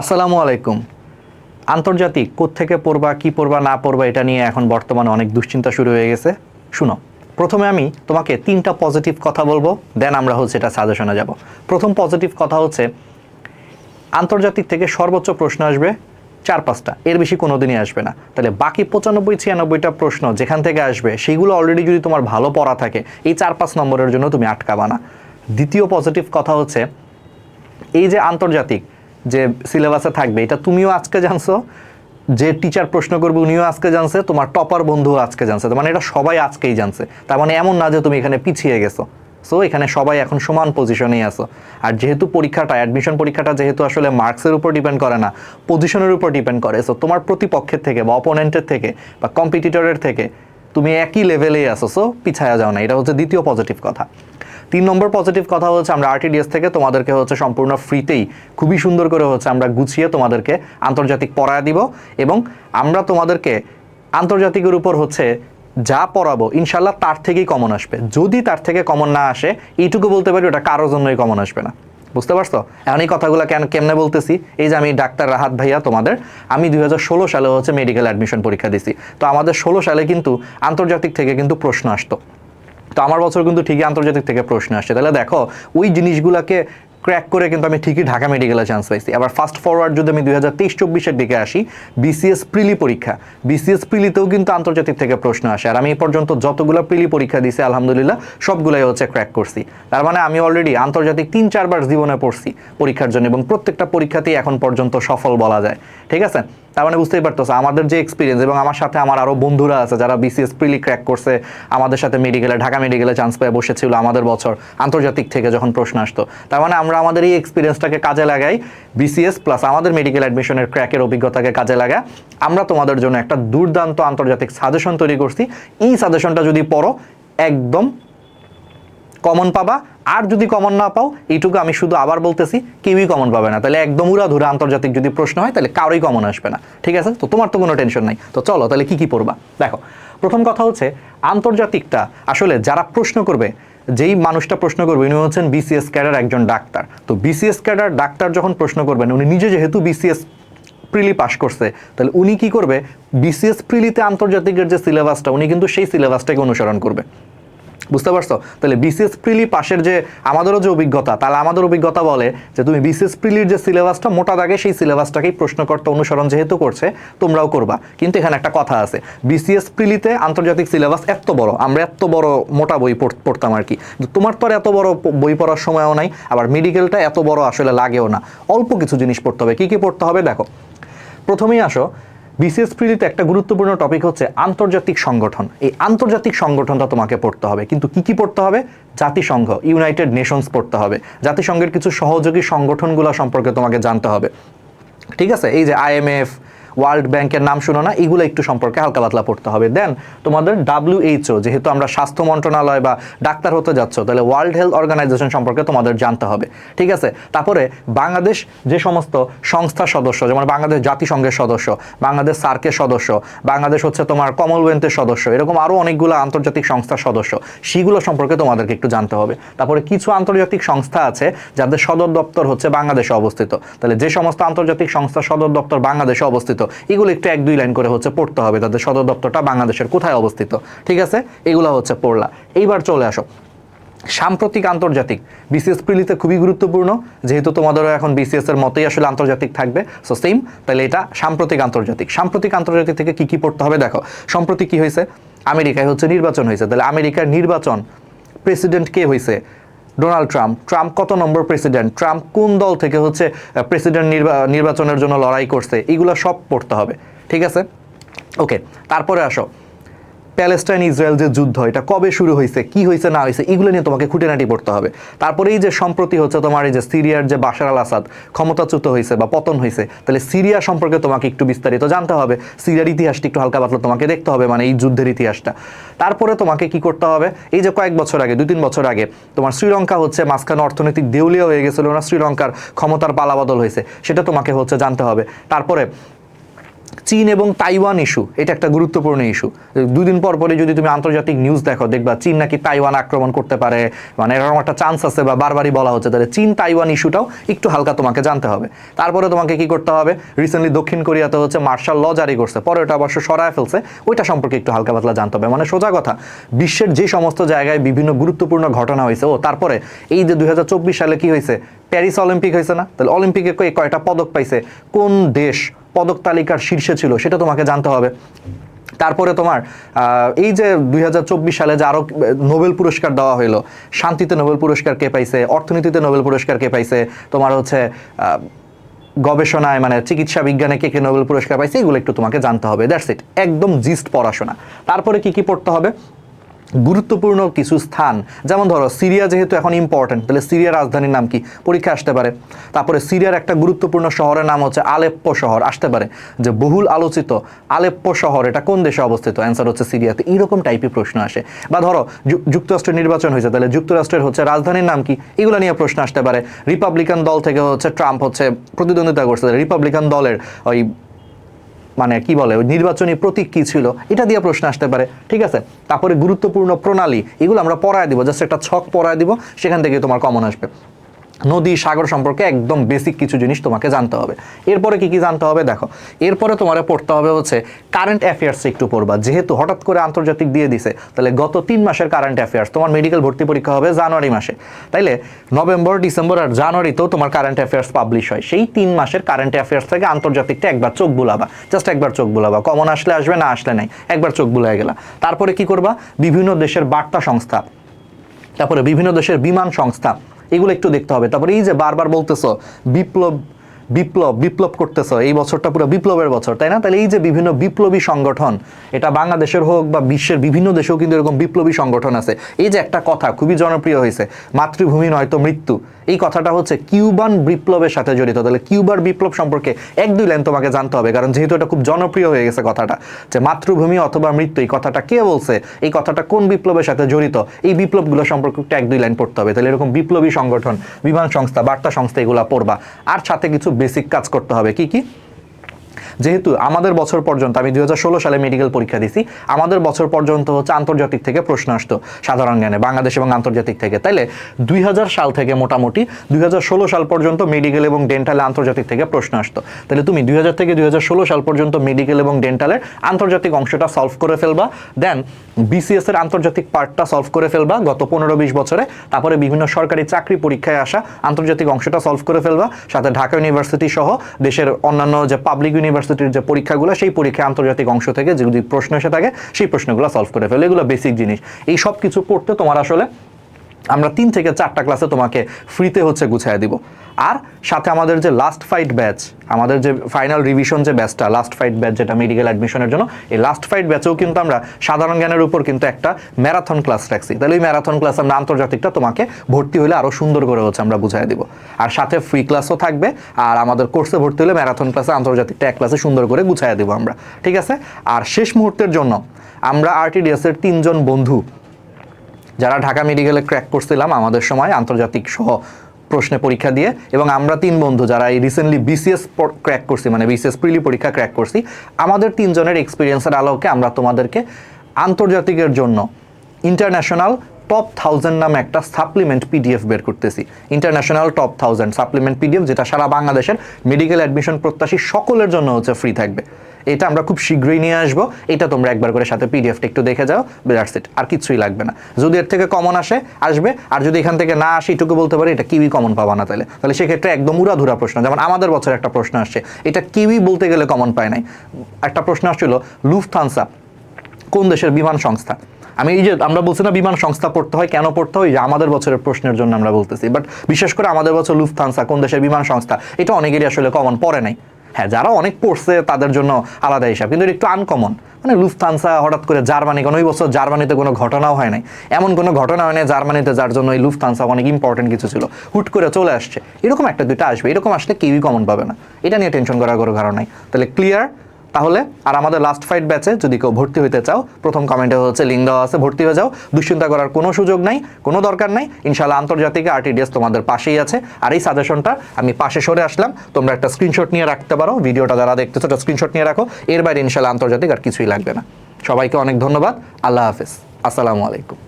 আসসালামু আলাইকুম। আন্তর্জাতিক কোত্থেকে পড়বা, কি পড়বা, না পড়বা, এটা নিয়ে এখন বর্তমানে অনেক দুশ্চিন্তা শুরু হয়ে গেছে। শুনো, প্রথমে আমি তোমাকে তিনটা পজিটিভ কথা বলব দেন আমরা হচ্ছে এটা সাজেশনে যাব। প্রথম পজিটিভ কথা হচ্ছে, আন্তর্জাতিক থেকে সর্বোচ্চ প্রশ্ন আসবে চার, পাঁচটা। এর বেশি কোনো দিনই আসবে না। তাহলে বাকি পঁচানব্বই, ছিয়ানব্বইটা প্রশ্ন যেখান থেকে আসবে সেইগুলো অলরেডি যদি তোমার ভালো পড়া থাকে, এই চার, পাঁচ নম্বরের জন্য তুমি আটকাবা না। দ্বিতীয় পজিটিভ কথা হচ্ছে, এই যে আন্তর্জাতিক যে সিলেবাসে থাকবে, এটা তুমিও আজকে জানছো, যে টিচার প্রশ্ন করবে উনিও আজকে জানছে, তোমার টপার বন্ধুও আজকে জানছে মানে এটা সবাই আজকেই জানছে, তার মানে এমন না যে তুমি এখানে পিছিয়ে গেছো। সো এখানে সবাই এখন সমান পজিশনেই আছো। আর যেহেতু পরীক্ষাটা অ্যাডমিশন পরীক্ষাটা যেহেতু আসলে মার্কসের উপর ডিপেন্ড করে না পজিশনের উপর ডিপেন্ড করে সো তোমার প্রতিপক্ষের থেকে বা অপোনেন্টের থেকে বা কম্পিটিটরের থেকে তুমি একই লেভেলেই আসো সো পিছায়া যাও না, এটা হচ্ছে দ্বিতীয় পজিটিভ কথা। তিন নম্বর পজিটিভ কথা হচ্ছে আমরা আরটিডিএস থেকে তোমাদেরকে হচ্ছে সম্পূর্ণ ফ্রিতেই খুবই সুন্দর করে হচ্ছে আমরা গুছিয়ে তোমাদেরকে আন্তর্জাতিক পড়ায় দিব এবং আমরা তোমাদেরকে আন্তর্জাতিকের উপর হচ্ছে যা পড়াবো ইনশাল্লাহ তার থেকেই কমন আসবে। যদি তার থেকে কমন না আসে, এইটুকু বলতে পারি, ওটা কারোর জন্যই কমন আসবে না। বুঝতে পারছ? এখন এই কথাগুলো কেন কেমনে বলতেছি? এই যে আমি ডাক্তার রাহাত ভাইয়া তোমাদের, আমি দুই হাজার ষোলো সালে হচ্ছে মেডিকেল অ্যাডমিশন পরীক্ষা দিছি। তো আমাদের ষোলো সালে কিন্তু আন্তর্জাতিক থেকে কিন্তু প্রশ্ন আসতো। তো আমার বছর কিন্তু ঠিকই আন্তর্জাতিক থেকে প্রশ্ন আসছে। তাহলে দেখো, ওই জিনিসগুলোকে ক্র্যাক করে কিন্তু আমি ঠিকই ঢাকা মেডিকেলে চান্স পাইছি। আবার ফাস্ট ফরওয়ার্ড যদি আমি দুই হাজার তেইশ চব্বিশের দিকে আসি বিসিএস প্রিলি পরীক্ষা। বিসিএস প্রিলিতেও কিন্তু আন্তর্জাতিক থেকে প্রশ্ন আসে। আর আমি এই পর্যন্ত যতগুলো প্রিলি পরীক্ষা দিছি, আলহামদুলিল্লাহ, সবগুলোই হচ্ছে ক্র্যাক করছি। তার মানে আমি অলরেডি আন্তর্জাতিক তিন চারবার জীবনে পড়ছি পরীক্ষার জন্য এবং প্রত্যেকটা পরীক্ষাতেই এখন পর্যন্ত সফল বলা যায়। ঠিক আছে? তার মানে বুঝতেই পারতেছো, আমাদের যে এক্সপিরিয়েন্স এবং আমার সাথে আমার আরও বন্ধুরা আছে যারা বিসিএস প্রিলি ক্র্যাক করছে, আমাদের সাথে মেডিকেলে ঢাকা মেডিকেলে চান্স পেয়ে বসেছিল আমাদের বছর আন্তর্জাতিক থেকে যখন প্রশ্ন আসতো। তার মানে আমরা আমাদের এই এক্সপিরিয়েন্সটাকে কাজে লাগাই বিসিএস প্লাস আমাদের মেডিকেল অ্যাডমিশনের ক্র্যাকের অভিজ্ঞতাকে কাজে লাগা আমরা তোমাদের জন্য একটা দুর্দান্ত আন্তর্জাতিক সাজেশন তৈরি করছি। এই সাজেশনটা যদি পড়ো, একদম কমন পাবা। আর যদি কমন না পাও, এইটুকু আমি শুধু আবার বলতেছি, কেউই কমন পাবে না। তাহলে একদম উড়া ধরে আন্তর্জাতিক যদি প্রশ্ন হয়, তাহলে কারোই কমন আসবে না। ঠিক আছে? তো তোমার তো কোনো টেনশন নাই। তো চলো, তাহলে কি কি পড়বা? দেখো, প্রথম কথা হচ্ছে, আন্তর্জাতিকটা আসলে যারা প্রশ্ন করবে, যেই মানুষটা প্রশ্ন করবে, উনি হচ্ছেন বিসিএস ক্যাডার একজন ডাক্তার। তো বিসিএস ক্যাডার ডাক্তার যখন প্রশ্ন করবেন, উনি নিজে যেহেতু বিসিএস প্রিলি পাস করছে, তাহলে উনি কি করবে? বিসিএস প্রিলিতে আন্তর্জাতিকের যে সিলেবাসটা উনি কিন্তু সেই সিলেবাসটাকে অনুসরণ করবে। বুঝতে পারছ? তাহলে বিসিএস প্রিলি পাশের যে আমাদেরও যে অভিজ্ঞতা, তাহলে আমাদের অভিজ্ঞতা বলে যে তুমি বিসিএস প্রিলির যে সিলেবাসটা, মোটা দাগে সেই সিলেবাসটাকেই প্রশ্নকর্তা অনুসরণ যেহেতু করছে, তোমরাও করবা। কিন্তু এখানে একটা কথা আছে, বিসিএস প্রিলিতে আন্তর্জাতিক সিলেবাস এত বড়, আমরা এত বড় মোটা বই পড়- পড়তাম আর কি। তোমার তো আর এত বড় বই পড়ার সময়ও নাই, আবার মেডিকেলটা এত বড় আসলে লাগেও না। অল্প কিছু জিনিস পড়তে হবে, কী কী পড়তে হবে দেখো। প্রথমেই আসো বিসিএস প্রীতিতে একটা গুরুত্বপূর্ণ টপিক হচ্ছে আন্তর্জাতিক সংগঠন। এই আন্তর্জাতিক সংগঠনটা তোমাকে পড়তে হবে। কিন্তু কি কি পড়তে হবে? জাতিসংঘ ইউনাইটেড নেশনস পড়তে হবে। জাতিসংঘের কিছু সহযোগী সংগঠনগুলো সম্পর্কে তোমাকে জানতে হবে। ঠিক আছে? এই যে আইএমএফ ওয়ার্ল্ড ব্যাংকের নাম শুনো না, এগুলো একটু সম্পর্কে হালকা পাতলা পড়তে হবে। দেন তোমাদের ডাব্লিউএইচও যেহেতু আমরা স্বাস্থ্য মন্ত্রণালয় বা ডাক্তার হতে যাচ্ছ, তাহলে ওয়ার্ল্ড হেলথ অর্গানাইজেশন সম্পর্কে তোমাদের জানতে হবে। ঠিক আছে? তারপরে বাংলাদেশ যে সমস্ত সংস্থার সদস্য, যেমন বাংলাদেশ জাতিসংঘের সদস্য, বাংলাদেশ সার্কের সদস্য, বাংলাদেশ হচ্ছে তোমার কমনওয়েলথের সদস্য, এরকম আরও অনেকগুলো আন্তর্জাতিক সংস্থার সদস্য, সেগুলো সম্পর্কে তোমাদেরকে একটু জানতে হবে। তারপরে কিছু আন্তর্জাতিক সংস্থা আছে, যাদের সদর দপ্তর হচ্ছে বাংলাদেশে অবস্থিত। তাহলে যে সমস্ত আন্তর্জাতিক সংস্থার সদর দপ্তর বাংলাদেশে অবস্থিত এগুলো একটু এক দুই লাইন করে হচ্ছে পড়তে হবে তাদের সদর দপ্তরটা বাংলাদেশের কোথায় অবস্থিত, ঠিক আছে? এগুলো হচ্ছে পড়লা। এইবার চলে আসো। সাম্প্রতিক আন্তর্জাতিক বিসিএস প্রিলিতে খুবই গুরুত্বপূর্ণ, যেহেতু তোমাদেরও এখন বিসিএস এর মতোই আসলে আন্তর্জাতিক থাকবে সো সেম তাহলে এটা সাম্প্রতিক আন্তর্জাতিক। সাম্প্রতিক আন্তর্জাতিক থেকে কি কি পড়তে হবে দেখো, সম্প্রতি কি হয়েছে? আমেরিকায় হচ্ছে নির্বাচন হয়েছে, তাহলে আমেরিকার নির্বাচন, প্রেসিডেন্ট কে হয়েছে ডোনাল্ড ট্রাম্প। ট্রাম্প কত নম্বর প্রেসিডেন্ট? ট্রাম্প কোন দল থেকে হচ্ছে প্রেসিডেন্ট নির্বাচনের জন্য লড়াই করছে? এগুলো সব পড়তে হবে। ঠিক আছে? ওকে, তারপরে আসো। প্যালেস্টাইন ইসরায়েল যে যুদ্ধ, এটা কবে শুরু হয়েছে, কি হয়েছে, না হয়েছে, এগুলো নিয়ে তোমাকে খুঁটিনাটি পড়তে হবে। তারপরে এই যে সম্প্রতি হচ্ছে তোমার এই যে সিরিয়ার যে বাশার আল আসাদ ক্ষমতাচ্যুত হয়েছে বা পতন হয়েছে, তাহলে সিরিয়া সম্পর্কে তোমাকে একটু বিস্তারিত জানতে হবে। সিরিয়ার ইতিহাসটা একটু হালকা পাতলা তোমাকে দেখতে হবে মানে এই যুদ্ধের ইতিহাসটা। তারপরে তোমাকে কি করতে হবে, এই যে কয়েক বছর আগে দুই তিন বছর আগে, তোমার শ্রীলঙ্কা হচ্ছে মাঝখানে অর্থনৈতিক দেউলিয়া হয়ে গেছিল, না শ্রীলঙ্কার ক্ষমতার পালাবদল হয়েছে, সেটা তোমাকে হচ্ছে জানতে হবে। তারপরে চীন এবং তাইওয়ান ইস্যু এটা একটা গুরুত্বপূর্ণ ইস্যু দুদিন পর পরে যদি তুমি আন্তর্জাতিক নিউজ দেখো, দেখবা চীন নাকি তাইওয়ান আক্রমণ করতে পারে মানে এরকম একটা চান্স আছে বা বারবারই বলা হচ্ছে। তাহলে চীন তাইওয়ান ইস্যুটাও একটু হালকা তোমাকে জানতে হবে। তারপরে তোমাকে কি করতে হবে? রিসেন্টলি দক্ষিণ কোরিয়াতে হচ্ছে মার্শাল ল জারি করছে, পরে ওটা অবশ্য সরায় ফেলছে, ওইটা সম্পর্কে একটু হালকা পাতলা জানতে হবে। মানে সোজা কথা, বিশ্বের যে সমস্ত জায়গায় বিভিন্ন গুরুত্বপূর্ণ ঘটনা হয়েছে, ও তারপরে এই যে দুই হাজার চব্বিশ সালে কি হয়েছে? প্যারিস অলিম্পিক হয়েছে না? তাহলে অলিম্পিকে কয়- কয়টা পদক পাইছে? কোন দেশ পদক তালিকার শীর্ষে ছিল, সেটা তোমাকে জানতে হবে। তারপরে তোমার এই যে দুই হাজার চব্বিশ সালে যে আরও নোবেল পুরস্কার দেওয়া হলো শান্তিতে নোবেল পুরস্কার কে পাইছে, অর্থনীতিতে নোবেল পুরস্কার কে পাইছে, তোমার হচ্ছে গবেষণায় মানে চিকিৎসা বিজ্ঞানে কে কে নোবেল পুরস্কার পাইছে, এগুলো একটু তোমাকে জানতে হবে দ্যাটস ইট একদম জিস্ট পড়াশোনা। তারপরে কি কি পড়তে হবে? গুরুত্বপূর্ণ কিছু স্থান। যেমন ধরো, সিরিয়া যেহেতু এখন ইম্পর্টেন্ট তাহলে সিরিয়ার রাজধানীর নাম কি? পরীক্ষা আসতে পারে। তারপরে সিরিয়ার একটা গুরুত্বপূর্ণ শহরের নাম হচ্ছে আলেপ্পো শহর, আসতে পারে। যে বহুল আলোচিত আলেপ্পো শহর, এটা কোন দেশে অবস্থিত? অ্যান্সার হচ্ছে সিরিয়াতে। এইরকম টাইপের প্রশ্ন আসে। বা ধরো যুক্তরাষ্ট্রের নির্বাচন হয়েছে, তাহলে যুক্তরাষ্ট্রের হচ্ছে রাজধানীর নাম কি? এগুলো নিয়ে প্রশ্ন আসতে পারে। রিপাবলিকান দল থেকে হচ্ছে ট্রাম্প হচ্ছে প্রতিদ্বন্দ্বিতা করছে রিপাবলিকান দলের ওই মানে কি বলে নির্বাচনী প্রতীক কি ছিল, এটা দিয়ে প্রশ্ন আসতে পারে। ঠিক আছে? তারপরে গুরুত্বপূর্ণ প্রণালী, এগুলো আমরা পড়ায় দিব, জাস্ট একটা ছক পড়ায় দিব, সেখান থেকে তোমার কমন আসবে। নদী, সাগর সম্পর্কে একদম বেসিক কিছু জিনিস তোমাকে জানতে হবে। এরপরে কি কি জানতে হবে দেখো। এরপরে তোমার পড়তে হবে হচ্ছে কারেন্ট অ্যাফেয়ার্স একটু পড়বা। যেহেতু হঠাৎ করে আন্তর্জাতিক দিয়ে দিছে, তাহলে গত তিন মাসের কারেন্ট অ্যাফেয়ার্স তোমার মেডিকেল ভর্তি পরীক্ষা হবে জানুয়ারি মাসে। তাইলে নভেম্বর, ডিসেম্বর আর জানুয়ারিতেও তোমার কারেন্ট অ্যাফেয়ার্স পাবলিশ হয়। সেই তিন মাসের কারেন্ট অ্যাফেয়ার্স থেকে আন্তর্জাতিকটা একবার চোখ বুলাবা। জাস্ট একবার চোখ বুলাবা। কমন আসলে আসবে, না আসলে নাই। একবার চোখ বুলাই গেলা। তারপরে কি করবা? বিভিন্ন দেশের বার্তা সংস্থা, তারপরে বিভিন্ন দেশের বিমান সংস্থা এগুলো একটু দেখতে হবে। তারপরে এই যে বারবার বলতেছো, বিপ্লব বিপ্লব বিপ্লব করতেছ, এই বছরটা পুরো বিপ্লবের বছর, তাই না? তাহলে এই যে বিভিন্ন বিপ্লবী সংগঠন, এটা বাংলাদেশের হোক বা বিশ্বের বিভিন্ন দেশেও কিন্তু এরকম বিপ্লবী সংগঠন আছে। এই যে একটা কথা খুবই জনপ্রিয় হয়েছে, মাতৃভূমি নয়তো মৃত্যু। এই কথাটা হচ্ছে কিউবান বিপ্লবের সাথে জড়িত। তাহলে কিউবার বিপ্লব সম্পর্কে এক দুই লাইন তোমাকে জানতে হবে, কারণ যেহেতু এটা খুব জনপ্রিয় হয়ে গেছে কথাটা, যে মাতৃভূমি অথবা মৃত্যু, এই কথাটা কে বলছে? এই কথাটা কোন বিপ্লবের সাথে জড়িত? এই বিপ্লবগুলো সম্পর্কে একটু এক দুই লাইন পড়তে হবে। তাহলে এরকম বিপ্লবী সংগঠন, বিমান সংস্থা, বার্তা সংস্থা এগুলো পড়বা। আর সাথে কিছু বেসিক কাজ করতে হবে। কি কি? যেহেতু আমাদের বছর পর্যন্ত, আমি দুই হাজার ষোলো সালে মেডিকেল পরীক্ষা দিছি, আমাদের বছর পর্যন্ত হচ্ছে আন্তর্জাতিক থেকে প্রশ্ন আসতো সাধারণ জ্ঞানে, বাংলাদেশ এবং আন্তর্জাতিক থেকে। তাইলে দুই হাজার সাল থেকে মোটামুটি দুই হাজার ষোলো সাল পর্যন্ত মেডিকেল এবং ডেন্টালে আন্তর্জাতিক থেকে প্রশ্ন আসতো। তাহলে তুমি দুই হাজার থেকে দুই হাজার ষোলো সাল পর্যন্ত মেডিকেল এবং ডেন্টালের আন্তর্জাতিক অংশটা সলভ করে ফেলবা দেন বিসিএস এর আন্তর্জাতিক পার্টটা সলভ করে ফেলবা, গত পনেরো বিশ বছরে। তারপরে বিভিন্ন সরকারি চাকরি পরীক্ষায় আসা আন্তর্জাতিক অংশটা সলভ করে ফেলবা, সাথে ঢাকা ইউনিভার্সিটি সহ দেশের অন্যান্য যে পাবলিক ইউনিভার্সিটির যে পরীক্ষাগুলো, সেই পরীক্ষায় আন্তর্জাতিক অংশ থেকে যদি প্রশ্ন এসে থাকে, সেই প্রশ্নগুলো সলভ করে ফেলে। এগুলো বেসিক জিনিস। এই সব কিছু পড়তে তোমার আসলে আমরা তিন থেকে চারটা ক্লাসে তোমাকে ফ্রিতে হচ্ছে গুছিয়ে দিব। আর সাথে আমাদের যে লাস্ট ফাইট ব্যাচ আমাদের যে ফাইনাল রিভিশন যে ব্যাচটা লাস্ট ফাইট ব্যাচ যেটা মেডিকেল অ্যাডমিশনের জন্য, এই লাস্ট ফাইট ব্যাচেও কিন্তু আমরা সাধারণ জ্ঞানের উপর কিন্তু একটা ম্যারাথন ক্লাস রাখছি। তাহলে ওই ম্যারাথন ক্লাস আমরা আন্তর্জাতিকটা তোমাকে ভর্তি হলে আরও সুন্দর করে হচ্ছে আমরা বুঝাই দিব। আর সাথে ফ্রি ক্লাসও থাকবে, আর আমাদের কোর্সে ভর্তি হলে ম্যারাথন ক্লাসে আন্তর্জাতিকটা এক ক্লাসে সুন্দর করে গুছাই দেবো আমরা। ঠিক আছে? আর শেষ মুহূর্তের জন্য আমরা আরটিডিএসের তিনজন বন্ধু যারা ঢাকা মেডিকেলে ক্র্যাক করছিলাম আমাদের সময় আন্তর্জাতিক সহ প্রশ্নে পরীক্ষা দিয়ে, এবং আমরা তিন বন্ধু যারা এই রিসেন্টলি বিসিএস ক্র্যাক করছি মানে বিসিএস প্রিলি পরীক্ষা ক্র্যাক করছি, আমাদের তিনজনের এক্সপিরিয়েন্সের আলোকে আমরা তোমাদেরকে আন্তর্জাতিকের জন্য ইন্টারন্যাশনাল টপ থাউজেন্ড নামে একটা সাপ্লিমেন্ট পিডিএফ বের করতেছি। International top thousand supplement PDF যেটা সারা বাংলাদেশের মেডিকেল অ্যাডমিশন প্রত্যাশী সকলের জন্য হচ্ছে ফ্রি থাকবে। এটা আমরা খুব শীঘ্রই নিয়ে আসব। এটা তোমরা একবার করে সাথে পিডিএফটা একটু দেখে যাও দ্যাটস ইট আর কিছুই লাগবে না। যদি এর থেকে কমন আসে, আসবে, আর যদি এখান থেকে না আসে, এটুকু বলতে পারি, এটা কিউই কমন পাবা না তাহলে তাহলে সেক্ষেত্রে একদম উড়াধুরা প্রশ্ন, যেমন আমাদের বছর একটা প্রশ্ন আসছে, এটা কিউই বলতে গেলে কমন পায় নাই। একটা প্রশ্ন আসছিল লুফথানসা কোন দেশের বিমান সংস্থা? আমি এই যে আমরা বলছি না বিমান সংস্থা পড়তে হয়, কেন পড়তে হয় যে আমাদের বছরের প্রশ্নের জন্য আমরা বলতেছি বাট বিশেষ করে আমাদের বছর লুফথানসা কোন দেশের বিমান সংস্থা, এটা অনেকেরই আসলে কমন পড়ে নাই। হ্যাঁ যারা অনেক পড়ছে, তাদের জন্য আলাদা হিসাব। কিন্তু একটু আনকমন মানে লুফথানসা হঠাৎ করে জার্মানি কোনো ওই বছর জার্মানিতে কোনো ঘটনাও হয় নাই। এমন কোনো ঘটনা হয় নাই জার্মানিতে, যার জন্য এই লুফথানসা অনেক ইম্পর্টেন্ট কিছু ছিল। হুট করে চলে আসছে। এরকম একটা দুইটা আসবে। এরকম আসলে কেউই কমন পাবে না। এটা নিয়ে টেনশন করার কোনো কারণ নাই। তাহলে ক্লিয়ার তাহলে আর আমাদের লাস্ট ফাইট ব্যাচে যদি কেউ ভর্তি হতে চাও, প্রথম কমেন্টে হচ্ছে লিঙ্ক দেওয়া আছে, ভর্তি হয়ে যাও। দুশ্চিন্তা করার কোনো সুযোগ নাই, কোনো দরকার নাই। ইনশাল্লাহ আন্তর্জাতিক আরটিডিএস তোমাদের পাশেই আছে। আর এই সাজেশনটা আমি পাশে সরে আসলাম। তোমরা একটা স্ক্রিনশট নিয়ে রাখতে পারো। ভিডিওটা যারা দেখতেছো, একটা স্ক্রিনশট নিয়ে রাখো। এর বাইরে ইনশাল্লাহ আন্তর্জাতিক আর কিছুই লাগবে না। সবাইকে অনেক ধন্যবাদ। আল্লাহ হাফেজ। আসসালামু আলাইকুম।